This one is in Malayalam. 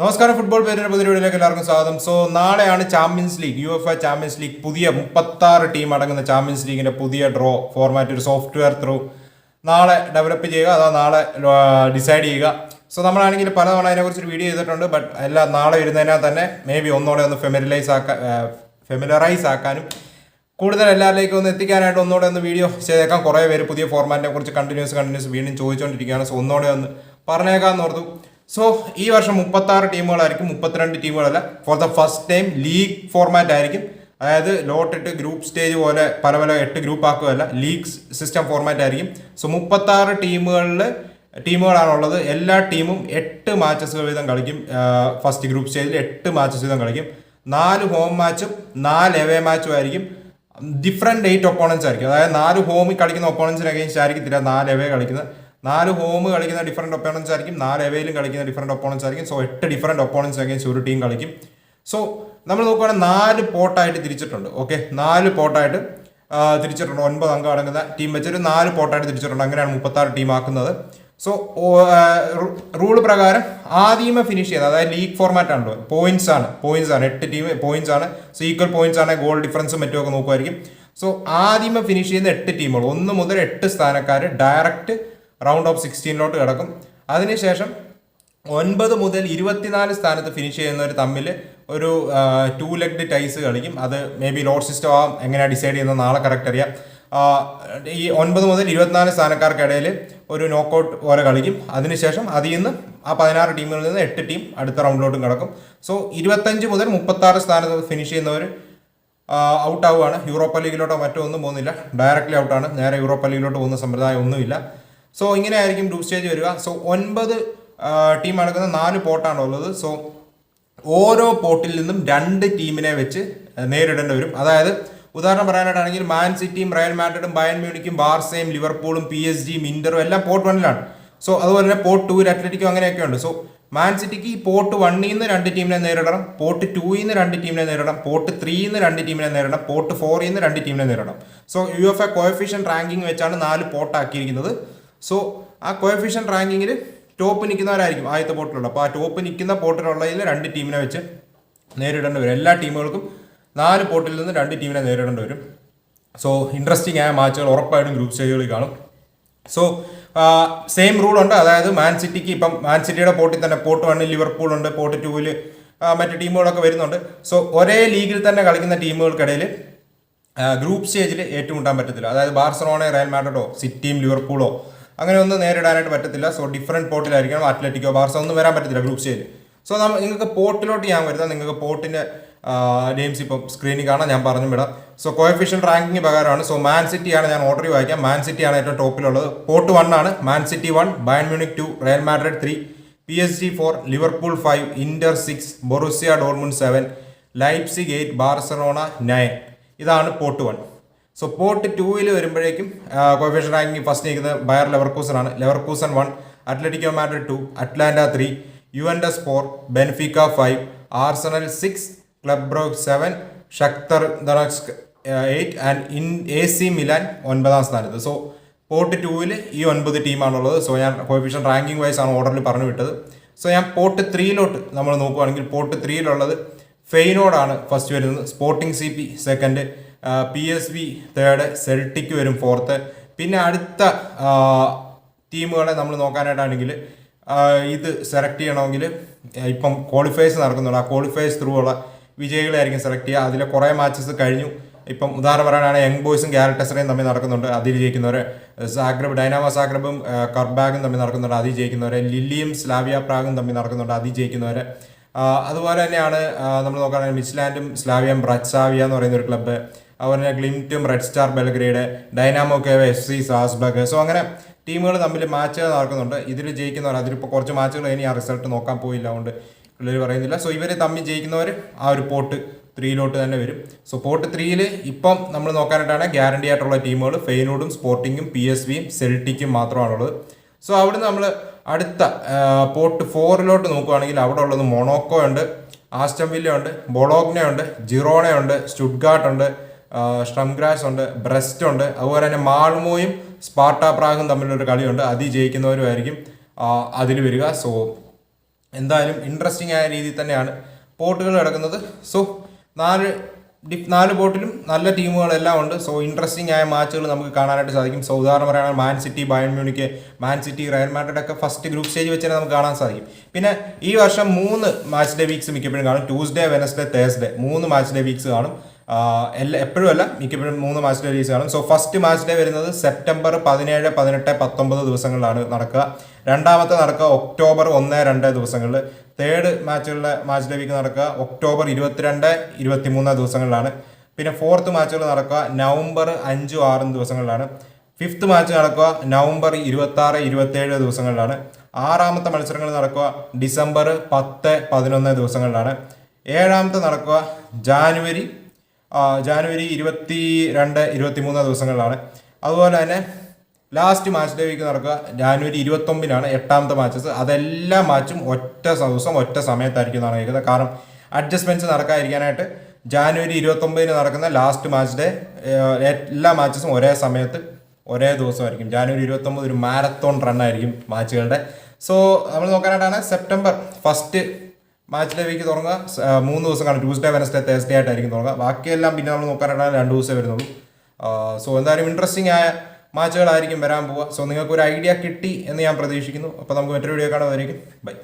നമസ്കാരം. ഫുട്ബോൾ പേരിന്റെ പുതിയ എല്ലാവർക്കും സ്വാഗതം. സോ നാളെയാണ് champions league U F A champions league പുതിയ മുപ്പത്തി ആറ് ടീം അടങ്ങുന്ന ചാമ്പ്യൻസ് ലീഗിന്റെ പുതിയ ഡ്രോ ഫോർമാറ്റ് ഒരു സോഫ്റ്റ്വെയർ ത്രൂ നാളെ ഡെവലപ്പ് ചെയ്യുക അതാ നാളെ ഡിസൈഡ് ചെയ്യുക. സോ നമ്മളാണെങ്കിൽ പലതവണ അതിനെക്കുറിച്ച് ഒരു വീഡിയോ ചെയ്തിട്ടുണ്ട് ബട്ട് എല്ലാം നാളെ വരുന്നതിനാൽ തന്നെ മേ ബി ഒന്നുകൂടെ ഒന്ന് ഫെമിലൈസ് ആക്കാൻ ഫെമിലറൈസ് ആക്കാനും. കൂടുതൽ എല്ലാവരിലേക്കും ഒന്ന് എത്തിക്കാനായിട്ട് ഒന്നുകൂടെ ഒന്ന് വീഡിയോ ചെയ്തേക്കാം. കുറേ പേര് പുതിയ ഫോർമാറ്റിനെ കുറിച്ച് കണ്ടിന്യൂസ് കണ്ടിന്യൂസ് വീണ്ടും ചോദിച്ചുകൊണ്ടിരിക്കുകയാണ് സോ ഒന്നുകൂടെ ഒന്ന് പറഞ്ഞേക്കാമെന്ന് ഓർത്തു. സോ ഈ വർഷം മുപ്പത്തി ആറ് ടീമുകളായിരിക്കും. മുപ്പത്തിരണ്ട് ടീമുകളല്ല. For the first time league format ആയിരിക്കും. അതായത് ലോട്ടിട്ട് ഗ്രൂപ്പ് സ്റ്റേജ് പോലെ പല പല എട്ട് ഗ്രൂപ്പ് ആക്കുകയല്ല. ലീഗ് സിസ്റ്റം ഫോർമാറ്റ് ആയിരിക്കും. സോ മുപ്പത്തി ആറ് ടീമുകളിൽ ടീമുകളാണുള്ളത്. എല്ലാ ടീമും എട്ട് മാച്ചസ് വീതം കളിക്കും. ഫസ്റ്റ് ഗ്രൂപ്പ് സ്റ്റേജിൽ എട്ട് മാച്ചസ് വീതം കളിക്കും. നാല് ഹോം മാച്ചും നാല് എവേ മാച്ചും ആയിരിക്കും. ഡിഫറെന്റ് എയ്റ്റ് ഒപ്പോണൻസ് ആയിരിക്കും. അതായത് നാല് ഹോമിൽ കളിക്കുന്ന ഒപ്പോണൻസിന് അഗേൻസ്റ്റ് ആയിരിക്കത്തില്ല. നാല് എവേ കളിക്കുന്നത്. നാല് ഹോം കളിക്കുന്ന ഡിഫറന്റ് ഒപ്പോണൻസ് ആയിരിക്കും നാല് എവയിലും കളിക്കുന്ന ഡിഫറന്റ് ഒപ്പോണൻസ് ആയിരിക്കും. സോ എട്ട് ഡിഫറന്റ് ഒപ്പോണൻസ് അഗേൻസ്റ്റ് ഒരു ടീം കളിക്കും. സോ നമ്മൾ നോക്കുകയാണെങ്കിൽ നാല് പോട്ടായിട്ട് തിരിച്ചിട്ടുണ്ട്. ഓക്കെ നാല് പോട്ടായിട്ട് തിരിച്ചിട്ടുണ്ട്. ഒൻപത് അംഗം അടങ്ങുന്ന ടീം വെച്ചൊരു നാല് പോട്ടായിട്ട് തിരിച്ചിട്ടുണ്ട്. അങ്ങനെയാണ് മുപ്പത്താറ് ടീം ആക്കുന്നത്. സോ റൂൾ പ്രകാരം ആദ്യമേ ഫിനിഷ് ചെയ്യുന്നത് അതായത് ലീഗ് ഫോർമാറ്റ് ആണല്ലോ. പോയിന്റ്സ് ആണ്. പോയിന്റ്സ് ആണ്. എട്ട് ടീം പോയിന്റ്സ് ആണ്. സോ ഈക്വൽ പോയിന്റ്സ് ആണ്. ഗോൾ ഡിഫറൻസും മറ്റുമൊക്കെ നോക്കുമായിരിക്കും സോ ആദ്യമേ ഫിനിഷ് ചെയ്യുന്ന എട്ട് ടീമുകൾ ഒന്ന് മുതൽ എട്ട് സ്ഥാനക്കാർ ഡയറക്റ്റ് റൗണ്ട് ഓഫ് സിക്സ്റ്റീനിലോട്ട് കിടക്കും. അതിനുശേഷം ഒൻപത് മുതൽ ഇരുപത്തിനാല് സ്ഥാനത്ത് ഫിനിഷ് ചെയ്യുന്നവർ തമ്മിൽ ഒരു ടു ലെഗ്ഡ് ടൈസ് കളിക്കും. അത് മേ ബി ലോഡ് സിസ്റ്റം ആവാം. എങ്ങനെയാണ് ഡിസൈഡ് ചെയ്യുന്നത് നാളെ കറക്റ്റ് അറിയാം. ഈ ഒൻപത് മുതൽ ഇരുപത്തിനാല് സ്ഥാനക്കാർക്കിടയിൽ ഒരു നോക്കൗട്ട് പോലെ കളിക്കും. അതിനുശേഷം അതിൽ നിന്ന് ആ പതിനാറ് ടീമുകളിൽ നിന്ന് എട്ട് ടീം അടുത്ത റൗണ്ടിലോട്ടും കിടക്കും. സോ ഇരുപത്തഞ്ച് മുതൽ മുപ്പത്താറ് സ്ഥാനത്ത് ഫിനിഷ് ചെയ്യുന്നവർ ഔട്ട് ആവുകയാണ് യൂറോപ്പ ലീഗിലോട്ടോ മറ്റോ ഒന്നും പോകുന്നില്ല. ഡയറക്റ്റ്ലി ഔട്ടാണ് നേരെ യൂറോപ്പ ലീഗിലോട്ട് പോകുന്ന സമ്പ്രദായം ഒന്നുമില്ല. സോ ഇങ്ങനെ ആയിരിക്കും ഗ്രൂപ്പ് സ്റ്റേജ് വരിക. സോ ഒൻപത് ടീം അടക്കുന്ന നാല് പോട്ടാണ് ഉള്ളത്. സോ ഓരോ പോട്ടിൽ നിന്നും രണ്ട് ടീമിനെ വെച്ച് നേരിടേണ്ടി വരും. അതായത് ഉദാഹരണം പറയാനായിട്ടാണെങ്കിൽ മാൻ സിറ്റിയും റയൽ മാഡ്രിഡും ബയൻ മ്യൂണിക്കും ബാർസയും ലിവർപൂളും പി എസ് ജിയും ഇന്ററും എല്ലാം പോർട്ട് വണ്ണിലാണ്. സോ അതുപോലെ തന്നെ പോർട്ട് ടൂവിൽ അത്ലറ്റിക്കും അങ്ങനെയൊക്കെ ഉണ്ട്. സോ മാൻ സിറ്റിക്ക് പോർട്ട് വണ്ണിൽ നിന്ന് രണ്ട് ടീമിനെ നേരിടണം. പോർട്ട് ടൂയിൽ നിന്ന് രണ്ട് ടീമിനെ നേരിടണം. പോർട്ട് ത്രീയിൽ നിന്ന് രണ്ട് ടീമിനെ നേരിടണം. പോർട്ട് ഫോറിൽ നിന്ന് രണ്ട് ടീമിനെ നേരിടണം. So U F A coefficient ranking വെച്ചാണ് നാല് പോർട്ടാക്കിയിരിക്കുന്നത് സോ ആ കോയഫിഷ്യൻ റാങ്കിങ്ങിൽ ടോപ്പ് നിൽക്കുന്നവരായിരിക്കും ആദ്യത്തെ പോർട്ടിലുള്ള അപ്പോൾ ആ ടോപ്പ് നിൽക്കുന്ന പോർട്ടിലുള്ളതിൽ രണ്ട് ടീമിനെ വെച്ച് നേരിടേണ്ടി വരും. എല്ലാ ടീമുകൾക്കും നാല് പോർട്ടിൽ നിന്ന് രണ്ട് ടീമിനെ നേരിടേണ്ടി വരും. സോ ഇൻട്രസ്റ്റിംഗ് ആയ മാച്ചുകൾ ഉറപ്പായിട്ടും ഗ്രൂപ്പ് സ്റ്റേജുകളിൽ കാണും. സോ സെയിം ഉണ്ട്. അതായത് മാൻ സിറ്റിക്ക് ഇപ്പം മാൻ സിറ്റിയുടെ പോർട്ടിൽ തന്നെ പോർട്ട് വണ്ണിൽ ലിവർപൂൾ ഉണ്ട്. പോർട്ട് ടൂവിൽ മറ്റ് ടീമുകളൊക്കെ വരുന്നുണ്ട്. സോ ഒരേ ലീഗിൽ തന്നെ കളിക്കുന്ന ടീമുകൾക്കിടയിൽ ഗ്രൂപ്പ് സ്റ്റേജിൽ ഏറ്റുമുട്ടാൻ പറ്റത്തില്ല. അതായത് ബാർസലോണ റയൽ മാഡ്രിഡോ സിറ്റിയും ലിവർപൂളോ അങ്ങനെ ഒന്നും നേരിടാനായിട്ട് പറ്റത്തില്ല. സോ ഡിഫറെന്റ് പോർട്ടിലായിരിക്കണം അത്ലറ്റിക്കോ ബാർസ ഒന്നും വരാൻ പറ്റത്തില്ല ഗ്രൂപ്പ് സ്റ്റേജിൽ സോ നിങ്ങൾക്ക് പോർട്ടിലോട്ട് ഞാൻ വരുന്നത് നിങ്ങൾക്ക് പോർട്ടിന്റെ നെയിംസ് ഇപ്പം സ്ക്രീനിൽ കാണാം. ഞാൻ പറഞ്ഞു വിടാം. സോ കോയഫിഷ്യൻ റാങ്കിങ് പ്രകാരമാണ്. സോ മാൻ സിറ്റിയാണ് ഞാൻ ഓർഡർ വായിക്കാം. മാൻ സിറ്റിയാണ് ഏറ്റവും ടോപ്പിലുള്ളത് പോർട്ട് വൺ ആണ്. Man City one Bayern Munich two Real Madrid three P S G four Liverpool five Inter six Borussia Dortmund seven Leipzig eight Barcelona nine ഇതാണ് പോർട്ട് വൺ സോ പോർട്ട് ടൂവിൽ വരുമ്പോഴേക്കും കോഫേഷൻ റാങ്കിങ് ഫസ്റ്റ് നിൽക്കുന്നത് ബയർ ലെവർക്കൂസൺ ആണ്. Leverkusen one Atletico Madrid two Atalanta three U N S four Benfica five Arsenal six Club Brugge seven Shakhtar Donetsk eight and in A C Milan ഒൻപതാം സ്ഥാനത്ത്. സോ പോർട്ട് ടൂവിൽ ഈ ഒൻപത് ടീമാണുള്ളത് സോ ഞാൻ കോഫിഷ്യൻ റാങ്കിങ് വൈസ് ആണ് ഓർഡറിൽ പറഞ്ഞു വിട്ടത്. സോ ഞാൻ പോർട്ട് ത്രീയിലോട്ട് നമ്മൾ നോക്കുകയാണെങ്കിൽ പോർട്ട് ത്രീയിലുള്ളത് ഫെയിനോടാണ് ഫസ്റ്റ് വരുന്നത്. Sporting C P second P S V third Celtic വരും ഫോർത്ത് പിന്നെ അടുത്ത ടീമുകളെ നമ്മൾ നോക്കാനായിട്ടാണെങ്കിൽ ഇത് സെലക്ട് ചെയ്യണമെങ്കിൽ ഇപ്പം ക്വാളിഫയേഴ്സ് നടക്കുന്നുണ്ട്. ആ ക്വാളിഫയേഴ്സ് ത്രൂ ഉള്ള വിജയികളായിരിക്കും സെലക്ട് ചെയ്യുക. അതിലെ കുറേ മാച്ചസ് കഴിഞ്ഞു. ഇപ്പം ഉദാഹരണം പറയാനാണെങ്കിൽ യങ് ബോയ്സും ക്യാരക്ടേഴ്സറേയും തമ്മിൽ നടക്കുന്നുണ്ട്. അതിൽ ജയിക്കുന്നവർ സാഗ്രബ് ഡൈനാമ സാഗ്രബും കർബാഗും തമ്മിൽ നടക്കുന്നുണ്ട്. അതിൽ ജയിക്കുന്നവർ ലില്ലിയും സ്ലാവിയ പ്രാഗും തമ്മിൽ നടക്കുന്നുണ്ട്. അതിൽ ജയിക്കുന്നവർ അതുപോലെ തന്നെയാണ് നമ്മൾ നോക്കുകയാണെങ്കിൽ മിസ്ലാൻഡും സ്ലാവിയം ബ്രച്ചാവിയ എന്ന് പറയുന്ന ഒരു ക്ലബ്ബ് അതുപോലെ ഗ്ലിംറ്റും Red Star Belgrade Dynamo Kyiv F C Salzburg so അങ്ങനെ ടീമുകൾ തമ്മിൽ മാച്ചുകൾ നടക്കുന്നുണ്ട്. ഇതിൽ ജയിക്കുന്നവർ അതിലിപ്പോൾ കുറച്ച് മാച്ചുകൾ ഇനി ആ റിസൾട്ട് നോക്കാൻ പോയില്ല അതുകൊണ്ട് പിള്ളേർ പറയുന്നില്ല. സോ ഇവർ തമ്മിൽ ജയിക്കുന്നവർ ആ ഒരു പോർട്ട് ത്രീയിലോട്ട് തന്നെ വരും. സോ പോർട്ട് ത്രീയിൽ ഇപ്പം നമ്മൾ നോക്കാനായിട്ടാണ് ഗ്യാരണ്ടി ആയിട്ടുള്ള ടീമുകൾ ഫെയിനോടും സ്പോർട്ടിങ്ങും പി എസ് വിയും സെൽറ്റിക്കും മാത്രമാണുള്ളത്. സോ അവിടുന്ന് നമ്മൾ അടുത്ത പോർട്ട് ഫോറിലോട്ട് നോക്കുകയാണെങ്കിൽ അവിടെ ഉള്ളത് മൊണോക്കോ ഉണ്ട് ആസ്റ്റംബില്ല ഉണ്ട് ബൊളോഗ്നയുണ്ട് ജിറോണയുണ്ട് സ്റ്റുഡ്ഗാർട്ട് ഉണ്ട് സ്ട്രംഗ്രാസ് ഉണ്ട് ബ്രസ്റ്റ് ഉണ്ട് അതുപോലെ തന്നെ മാൾമോയും സ്പാർട്ട പ്രാഗും തമ്മിലൊരു കളിയുണ്ട്. അതിൽ ജയിക്കുന്നവരുമായിരിക്കും അതിൽ വരിക. സോ എന്തായാലും ഇൻട്രസ്റ്റിംഗ് ആയ രീതിയിൽ തന്നെയാണ് പോട്ടുകൾ കിടക്കുന്നത് സോ നാല് നാല് പോട്ടിലും നല്ല ടീമുകളെല്ലാം ഉണ്ട്. സോ ഇൻട്രസ്റ്റിംഗ് ആയ മാച്ചുകൾ നമുക്ക് കാണാനായിട്ട് സാധിക്കും. സോ ഉദാഹരണം പറയുകയാണെങ്കിൽ Man City Bayern Munich Man City Real Madrid ഒക്കെ ഫസ്റ്റ് ഗ്രൂപ്പ് സ്റ്റേജ് വെച്ച് നമുക്ക് കാണാൻ സാധിക്കും. പിന്നെ ഈ വർഷം മൂന്ന് മാച്ച് ഡേ വീക്സ് മിക്കപ്പോഴും കാണും. ട്യൂസ്ഡേ വെനസ്ഡേ തേഴ്സ്ഡേ മൂന്ന് മാച്ച് ഡേ വീക്സ് കാണും. എല്ലാ എപ്പോഴും അല്ല മിക്കപ്പോഴും മൂന്ന് മാച്ച് ഡേ റിലീസ് കാണും. സോ ഫസ്റ്റ് മാച്ച് ഡേ വരുന്നത് സെപ്റ്റംബർ പതിനേഴ് പതിനെട്ട് പത്തൊമ്പത് ദിവസങ്ങളിലാണ് നടക്കുക. രണ്ടാമത്തെ നടക്കുക ഒക്ടോബർ ഒന്ന് രണ്ട് ദിവസങ്ങളിൽ. തേർഡ് മാച്ചുകളുടെ മാച്ച് ഡേ വീക്ക് നടക്കുക ഒക്ടോബർ ഇരുപത്തിരണ്ട് ഇരുപത്തിമൂന്ന് ദിവസങ്ങളിലാണ്. പിന്നെ ഫോർത്ത് മാച്ചുകൾ നടക്കുക നവംബർ അഞ്ചും ആറും ദിവസങ്ങളിലാണ്. ഫിഫ്ത്ത് മാച്ച് നടക്കുക നവംബർ ഇരുപത്തി ആറ് ഇരുപത്തേഴ് ദിവസങ്ങളിലാണ്. ആറാമത്തെ മത്സരങ്ങൾ നടക്കുക ഡിസംബർ പത്ത് പതിനൊന്ന് ദിവസങ്ങളിലാണ്. ഏഴാമത്തെ നടക്കുക ജാനുവരി ജാനുവരി ഇരുപത്തി രണ്ട് ഇരുപത്തി മൂന്ന് ദിവസങ്ങളിലാണ്. അതുപോലെ തന്നെ ലാസ്റ്റ് മാച്ച് ഡേ വീക്ക് നടക്കുക. ജാനുവരി ഇരുപത്തൊമ്പതിനാണ് എട്ടാമത്തെ മാച്ചസ് അതെല്ലാ മാച്ചും ഒറ്റ ദിവസം ഒറ്റ സമയത്തായിരിക്കും എന്നാണ് കേൾക്കുന്നത് കാരണം അഡ്ജസ്റ്റ്മെന്റ്സ് നടക്കാതിരിക്കാനായിട്ട് ജാനുവരി ഇരുപത്തൊമ്പതിന് നടക്കുന്ന ലാസ്റ്റ് മാച്ച് ഡേ എല്ലാ മാച്ചസും ഒരേ സമയത്ത് ഒരേ ദിവസമായിരിക്കും. ജാനുവരി ഇരുപത്തൊമ്പത് ഒരു മാരത്തോൺ റണ്ണായിരിക്കും മാച്ചുകളുടെ സോ നമ്മൾ നോക്കാനായിട്ടാണ് September first match day week തുടങ്ങുക മൂന്ന് ദിവസം കാണും ട്യൂസ്ഡേ വെനസ്ഡേ തേഴ്സ്ഡേ ആയിട്ടായിരിക്കും തുടങ്ങുക. ബാക്കിയെല്ലാം പിന്നെ നമ്മൾ നോക്കാനായിട്ട് രണ്ട് ദിവസമേ വരുന്നുള്ളൂ. സോ എന്തായാലും ഇൻട്രസ്റ്റിംഗ് ആയ മാച്ചുകളായിരിക്കും വരാൻ പോവുക. സോ നിങ്ങൾക്ക് ഒരു ഐഡിയ കിട്ടി എന്ന് ഞാൻ പ്രതീക്ഷിക്കുന്നു. അപ്പോൾ നമുക്ക് മറ്റൊരു വീഡിയോ കാണാൻ ബൈ.